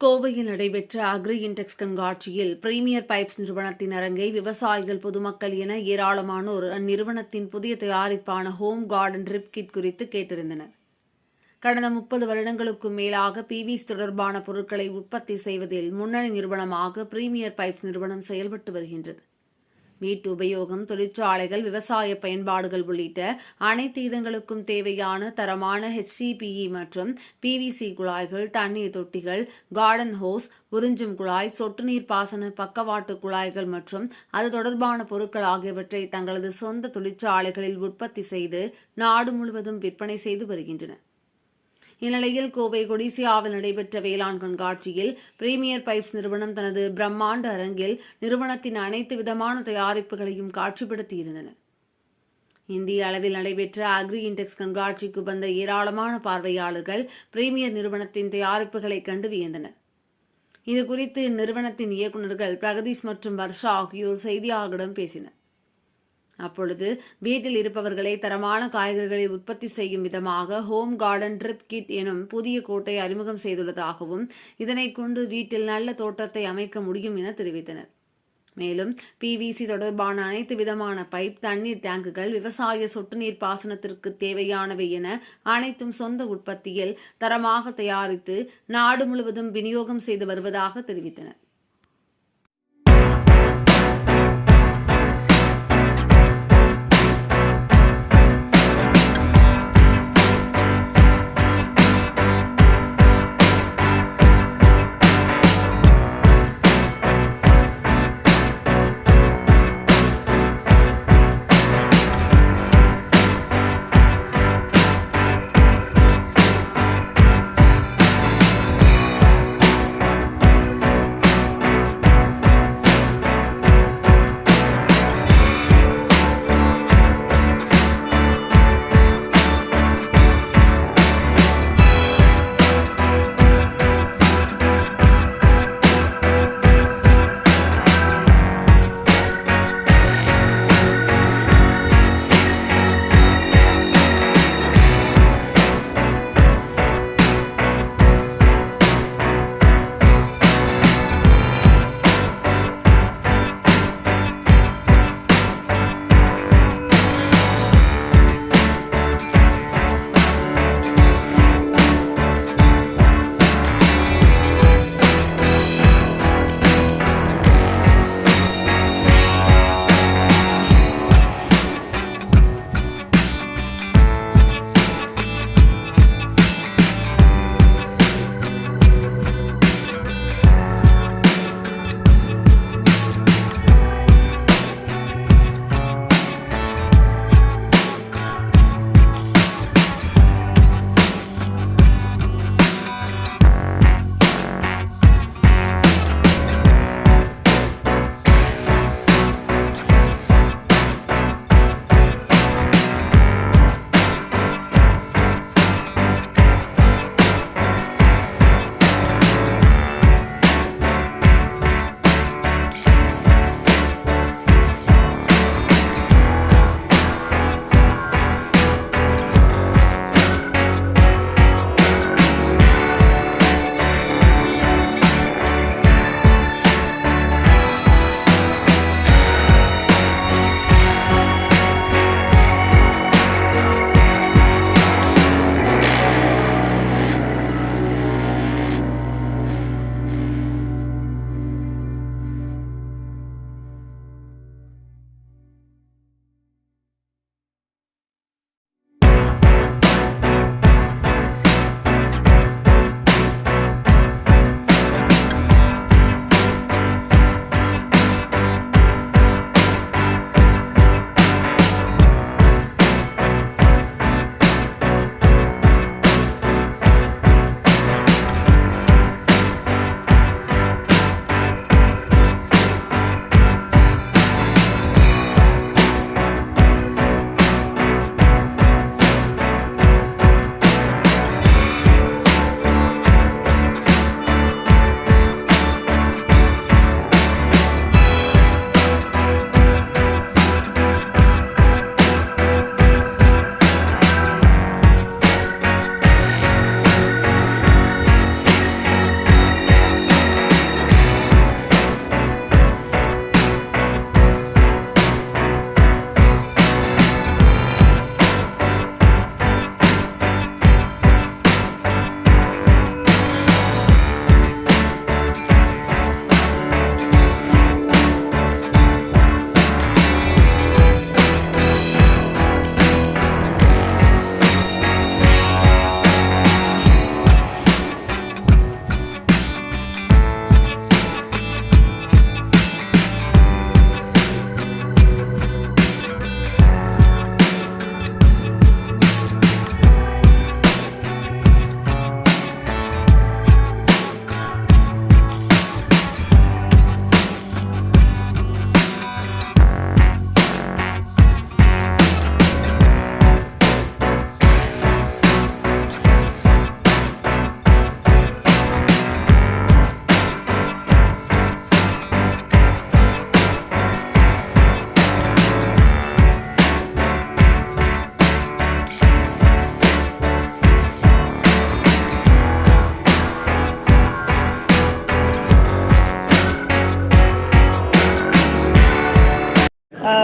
கோவையில் நடைபெற்ற agri index கண்காட்சியில் பிரீமியர் பைப்ஸ் நிறுவனத்தின் அரங்கை விவசாயிகள் பொதுமக்கள் என ஏராளமானோர் அந்நிறுவனத்தின் புதிய தயாரிப்பான ஹோம் கார்டன் ரிப் கிட் குறித்து கேட்டிருந்தனர் கடந்த முப்பது வருடங்களுக்கும் மேலாக பிவிஸ் தொடர்பான பொருட்களை உற்பத்தி செய்வதில் முன்னணி நிறுவனமாக பிரீமியர் பைப்ஸ் நிறுவனம் செயல்பட்டு வருகின்றது. வீட்டு உபயோகம் தொழிற்சாலைகள் விவசாய பயன்பாடுகள் உள்ளிட்ட அனைத்து இடங்களுக்கும் தேவையான தரமான ஹெச்டிபிஇ மற்றும் பிவிசி குழாய்கள் தண்ணீர் தொட்டிகள் கார்டன் ஹோஸ் உறிஞ்சும் குழாய் சொட்டு நீர் பாசன பக்கவாட்டு குழாய்கள் மற்றும் அது தொடர்பான பொருட்கள் ஆகியவற்றை தங்களது சொந்த தொழிற்சாலைகளில் உற்பத்தி செய்து நாடு முழுவதும் விற்பனை செய்து வருகின்றனர் இந்நிலையில் கோவை கொடிசியாவில் நடைபெற்ற வேளாண் கண்காட்சியில் பிரீமியர் பைப்ஸ் நிறுவனம் தனது பிரம்மாண்ட அரங்கில் நிறுவனத்தின் அனைத்து விதமான தயாரிப்புகளையும் காட்சிப்படுத்தியிருந்தனர் இந்திய அளவில் நடைபெற்ற அக்ரி இண்டெக்ஸ் கண்காட்சிக்கு வந்த ஏராளமான பார்வையாளர்கள் பிரீமியர் நிறுவனத்தின் தயாரிப்புகளை கண்டு வியந்தனர். இதுகுறித்து நிறுவனத்தின் இயக்குநர்கள் பிரகதீஷ் மற்றும் வர்ஷா ஆகியோர் செய்தியாளர்களிடம் பேசினர். அப்பொழுது வீட்டில் இருப்பவர்களை தரமான காய்கறிகளை உற்பத்தி செய்யும் விதமாக ஹோம் கார்டன் ட்ரிப் கிட் எனும் புதிய கோட்டை அறிமுகம் செய்துள்ளதாகவும் இதனை கொண்டு வீட்டில் நல்ல தோட்டத்தை அமைக்க முடியும் என தெரிவித்தனர். மேலும் பிவிசி தொடர்பான அனைத்து விதமான பைப் தண்ணீர் டேங்குகள் விவசாய சொட்டு நீர் பாசனத்திற்கு தேவையானவை என அனைத்தும் சொந்த உற்பத்தியில் தரமாக தயாரித்து நாடு முழுவதும் விநியோகம் செய்து வருவதாக தெரிவித்தனர்.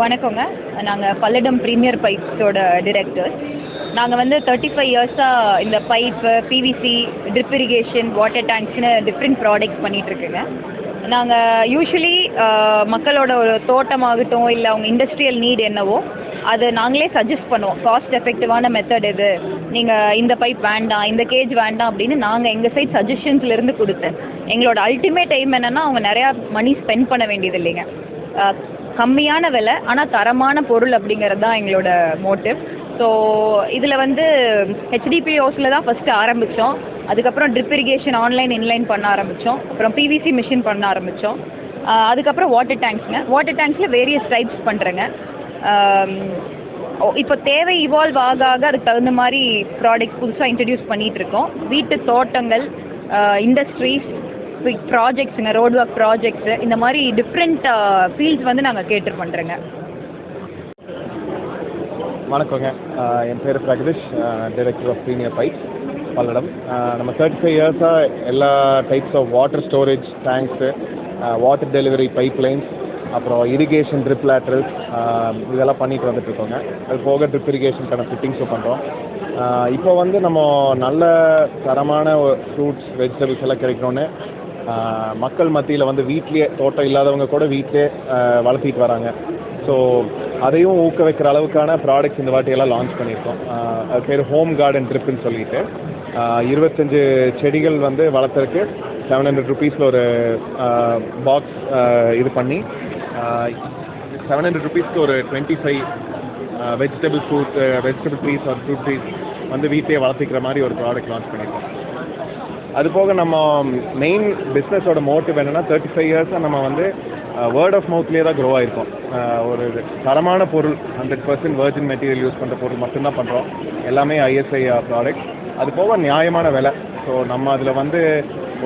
வணக்கங்க. நாங்கள் பல்லடம் ப்ரீமியர் பைப்ஸோட டிரெக்டர் நாங்கள் வந்து தேர்ட்டி ஃபைவ் இயர்ஸாக இந்த pipe PVC drip irrigation water டேங்க்ஸ்னு different products பண்ணிகிட்ருக்குங்க நாங்கள் யூஸ்வலி மக்களோட ஒரு தோட்டமாகட்டும் இல்லை அவங்க இண்டஸ்ட்ரியல் நீட் என்னவோ அது நாங்களே சஜஸ்ட் பண்ணுவோம். காஸ்ட் எஃபெக்டிவான மெத்தட் இது நீங்கள் இந்த பைப் வேண்டாம் இந்த கேஜ் வேண்டாம் அப்படின்னு நாங்கள் எங்கள் சைட் சஜஷன்ஸ்லேருந்து கொடுத்து எங்களோட அல்டிமேட் எய்ம் என்னென்னா அவங்க நிறையா மணி ஸ்பெண்ட் பண்ண வேண்டியது இல்லைங்க கம்மியான விலை ஆனால் தரமான பொருள் அப்படிங்கிறது தான் எங்களோட மோட்டிவ் ஸோ இதில் வந்து ஹெச்டிபிஓஸில் தான் ஃபஸ்ட்டு ஆரம்பித்தோம் அதுக்கப்புறம் ட்ரிப் இரிகேஷன் ஆன்லைன் இன்லைன் பண்ண ஆரம்பித்தோம் அப்புறம் பிவிசி மிஷின் பண்ண ஆரம்பித்தோம் அதுக்கப்புறம் வாட்டர் டேங்க்ஸுங்க வாட்டர் டேங்க்ஸில் வேரியஸ் டைப்ஸ் பண்ணுறேங்க இப்போ தேவை இவால்வ் ஆக ஆக அதுக்கு தகுந்த மாதிரி ப்ராடக்ட் புதுசாக இன்ட்ரடியூஸ் பண்ணிகிட்டு இருக்கோம். வீட்டு தோட்டங்கள் இண்டஸ்ட்ரீஸ் ப்ராஜெக்ட்ஸுங்க ரோட் ஒர்க் ப்ராஜெக்ட்ஸு இந்த மாதிரி டிஃப்ரெண்ட் ஃபீல்ட்ஸ் uh, வந்து நாங்கள் கேட்டர் பண்ணுறோங்க வணக்கங்க. என் பேர் Pragadeesh director of Senior Pipes Palladam. நம்ம தேர்ட்டி ஃபைவ் இயர்ஸாக எல்லா types of water storage tanks water delivery pipe lines அப்புறம் இரிகேஷன் ட்ரிப் லேட்ரல்ஸ் இதெல்லாம் பண்ணிட்டு வந்துட்டு இருக்கோங்க அது போக ட்ரிப் இரிகேஷனுக்கான ஃபிட்டிங்ஸும் பண்ணுறோம் இப்போ வந்து நம்ம நல்ல தரமான ஃப்ரூட்ஸ் வெஜிடபிள்ஸ் எல்லாம் கிடைக்கணும்னு மக்கள் மத்தியில் வந்து வீட்லேயே தோட்டம் இல்லாதவங்க கூட வீட்டிலே வளர்த்திட்டு வராங்க. ஸோ அதையும் ஊக்குவிக்கிற அளவுக்கான ப்ராடக்ட்ஸ் இந்த வாட்டியெல்லாம் லான்ச் பண்ணியிருக்கோம். அது பேர் ஹோம் கார்டன் ட்ரிப்புன்னு சொல்லிட்டு. இருபத்தஞ்சு செடிகள் வந்து வளர்த்துறக்கு செவன் ஹண்ட்ரட் ருபீஸில் ஒரு பாக்ஸ் இது பண்ணி செவன் ஹண்ட்ரட் ருபீஸ்க்கு ஒரு twenty five vegetable fruit vegetable trees or fruit trees வந்து வீட்டிலே வளர்த்திக்கிற மாதிரி ஒரு ப்ராடக்ட் லான்ச் பண்ணியிருக்கோம். அது போக நம்ம மெயின் பிஸ்னஸோட மோட்டிவ் என்னென்னா தேர்ட்டி ஃபைவ் இயர்ஸாக நம்ம வந்து வேர்ட் ஆஃப் மவுத்லேயே தான் க்ரோ ஆயிருக்கோம். ஒரு தரமான பொருள் hundred percent virgin material use பண்ணுற பொருள் மட்டும்தான் பண்ணுறோம் எல்லாமே ஐஎஸ்ஐ ப்ராடக்ட் அது போக நியாயமான விலை. ஸோ நம்ம அதில் வந்து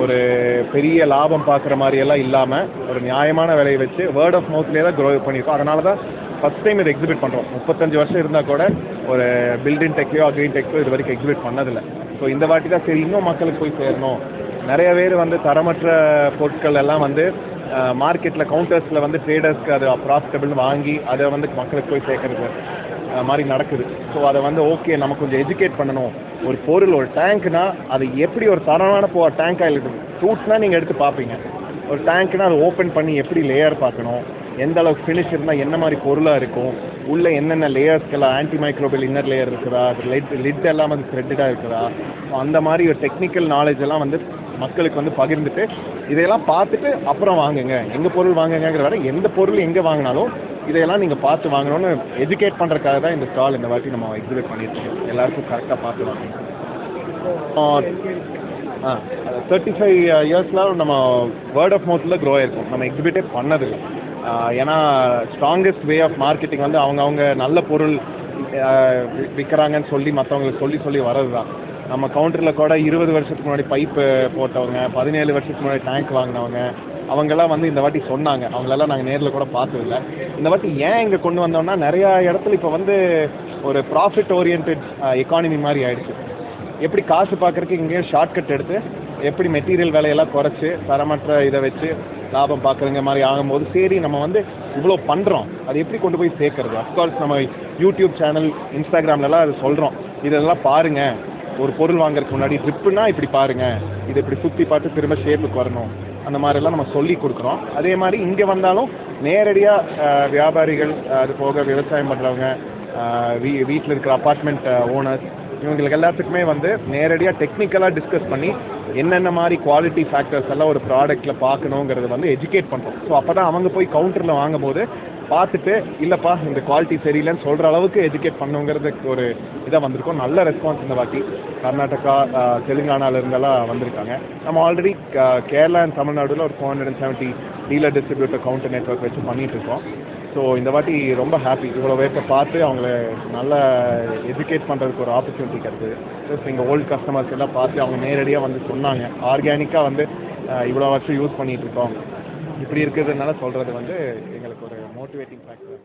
ஒரு பெரிய லாபம் பார்க்குற மாதிரியெல்லாம் இல்லாமல் ஒரு நியாயமான விலையை வச்சு வேர்ட் ஆஃப் மவுத்லேயே தான் க்ரோ பண்ணியிருக்கோம். அதனால தான் ஃபஸ்ட் டைம் இதை எக்ஸிபிட் பண்ணுறோம் முப்பத்தஞ்சு வருஷம் இருந்தால் கூட ஒரு பில்டிங் டெக்லையோ அக்ரீன் டெக்லையோ இது வரைக்கும் எக்ஸிபிட் பண்ணதில்லை. ஸோ இந்த வாட்டி தான் சரி இன்னும் மக்களுக்கு போய் சேரணும். நிறைய பேர் வந்து தரமற்ற பொருட்கள் எல்லாம் வந்து மார்க்கெட்டில் கவுண்டர்ஸில் வந்து ட்ரேடர்ஸ்க்கு அது ப்ராஃபிட்டபிள்னு வாங்கி அதை வந்து மக்களுக்கு போய் சேர்க்கறது மாதிரி நடக்குது. ஸோ அதை வந்து ஓகே நம்ம கொஞ்சம் எஜுகேட் பண்ணணும். ஒரு பொருள் ஒரு டேங்க்னா அது எப்படி ஒரு தரமான போ டேங்காக இருக்குது ஃப்ரூட்ஸ்னால் நீங்கள் எடுத்து பார்ப்பீங்க. ஒரு டேங்க்னால் அதை ஓப்பன் பண்ணி எப்படி லேயர் பார்க்கணும்? எந்த அளவுக்கு ஃபினிஷ் இருந்தால் என்ன மாதிரி பொருளாக இருக்கும்? உள்ளே என்னென்ன லேயர்ஸ்க்கெல்லாம் ஆன்டி மைக்ரோபியல் இன்னர் லேயர் இருக்குதா? அது லிட் லிட் எல்லாம் வந்து த்ரெட்டடாக இருக்குதா? ஸோ அந்த மாதிரி ஒரு டெக்னிக்கல் நாலேஜ் எல்லாம் வந்து மக்களுக்கு வந்து பகிர்ந்துட்டு இதையெல்லாம் பார்த்துட்டு அப்புறம் வாங்குங்க. எங்கள் பொருள் வாங்குங்கிற வேறு எந்த பொருள் எங்கே வாங்கினாலும் இதையெல்லாம் நீங்கள் பார்த்து வாங்கணும்னு எஜுகேட் பண்ணுறதுக்காக தான் இந்த ஸ்டால் இந்த வாட்டி நம்ம எக்ஸிபிட் பண்ணியிருக்கோம். எல்லாருக்கும் கரெக்டாக பார்த்து வாங்க ஆ தேர்ட்டி ஃபைவ் இயர்ஸ்லாம் நம்ம வேர்ட் ஆஃப் மவுத்தில் க்ரோ ஆயிருக்கும். நம்ம எக்ஸிபிட்டே பண்ணதில்லை. ஏன்னா ஸ்ட்ராங்கஸ்ட் வே ஆஃப் மார்க்கெட்டிங் வந்து அவங்க அவங்க நல்ல பொருள் விற்கிறாங்கன்னு சொல்லி மற்றவங்களுக்கு சொல்லி சொல்லி வர்றது தான் நம்ம கவுண்டரில் கூட இருபது வருஷத்துக்கு முன்னாடி பைப்பு போட்டவங்க பதினேழு வருஷத்துக்கு முன்னாடி டேங்க் வாங்கினவங்க அவங்கெல்லாம் வந்து இந்த வாட்டி சொன்னாங்க. அவங்களெல்லாம் நாங்கள் நேரில் கூட பார்த்ததில்ல. இந்த வாட்டி ஏன் இங்கே கொண்டு வந்தோம்னா நிறையா இடத்துல இப்போ வந்து ஒரு ப்ராஃபிட் ஓரியன்ட் எக்கானமி மாதிரி ஆயிடுச்சு. எப்படி காசு பார்க்கறதுக்கு இங்கே ஷார்ட்கட் எடுத்து எப்படி மெட்டீரியல் விலையெல்லாம் குறைச்சி தரமற்ற இதை வச்சு லாபம் பார்க்குறங்க மாதிரி ஆகும்போது சரி நம்ம வந்து இவ்வளோ பண்ணுறோம் அது எப்படி கொண்டு போய் சேர்க்கறது? அஃப்கோர்ஸ் நம்ம யூடியூப் சேனல் இன்ஸ்டாகிராம்லலாம் அது சொல்கிறோம் இதெல்லாம் பாருங்கள் ஒரு பொருள் வாங்குறதுக்கு முன்னாடி ட்ரிப்புனா இப்படி பாருங்கள் இதை இப்படி சுற்றி பார்த்து திரும்ப ஷேப்புக்கு வரணும். அந்த மாதிரிலாம் நம்ம சொல்லி கொடுக்குறோம். அதே மாதிரி இங்கே வந்தாலும் நேரடியாக வியாபாரிகள் அது போக விவசாயம் பண்ணுறவங்க வீ வீட்டில் இருக்கிற அப்பார்ட்மெண்ட் ஓனர்ஸ் இவங்களுக்கு எல்லாத்துக்குமே வந்து நேரடியாக டெக்னிக்கலாக டிஸ்கஸ் பண்ணி என்னென்ன மாதிரி குவாலிட்டி ஃபேக்டர்ஸ் எல்லாம் ஒரு ப்ராடக்ட்டில் பார்க்கணுங்கிறது வந்து எஜுகேட் பண்ணுறோம் ஸோ அப்போ தான் அவங்க போய் கவுண்டரில் வாங்கும்போது பார்த்துட்டு இல்லைப்பா இந்த குவாலிட்டி சரியில்லைன்னு சொல்கிற அளவுக்கு எஜுகேட் பண்ணுங்கிறதுக்கு ஒரு இதாக வந்திருக்கோம். நல்ல ரெஸ்பான்ஸ் இந்த வாட்டி. கர்நாடகா ஆஹ், வந்திருக்காங்க. நம்ம ஆல்ரெடி கேரளா அண்ட் தமிழ்நாடுல ஒரு four hundred and seventy dealer distributor counter network வச்சு பண்ணிட்டு இருக்கோம் ஸோ இந்த வாட்டி ரொம்ப ஹாப்பி இவ்வளோ பேர்த்த பார்த்து அவங்கள நல்லா எஜுகேட் பண்ணுறதுக்கு ஒரு ஆப்பர்ச்சுனிட்டி கிடைக்குது ப்ளஸ் எங்கள் ஓல்டு கஸ்டமர்ஸ் எல்லாம் பார்த்து அவங்க நேரடியாக வந்து சொன்னாங்க. ஆர்கானிக்காக வந்து இவ்வளோ வருஷம் யூஸ் பண்ணிட்டு இருக்கோம் இப்படி இருக்கிறதுனால சொல்கிறது வந்து எங்களுக்கு ஒரு motivating factor.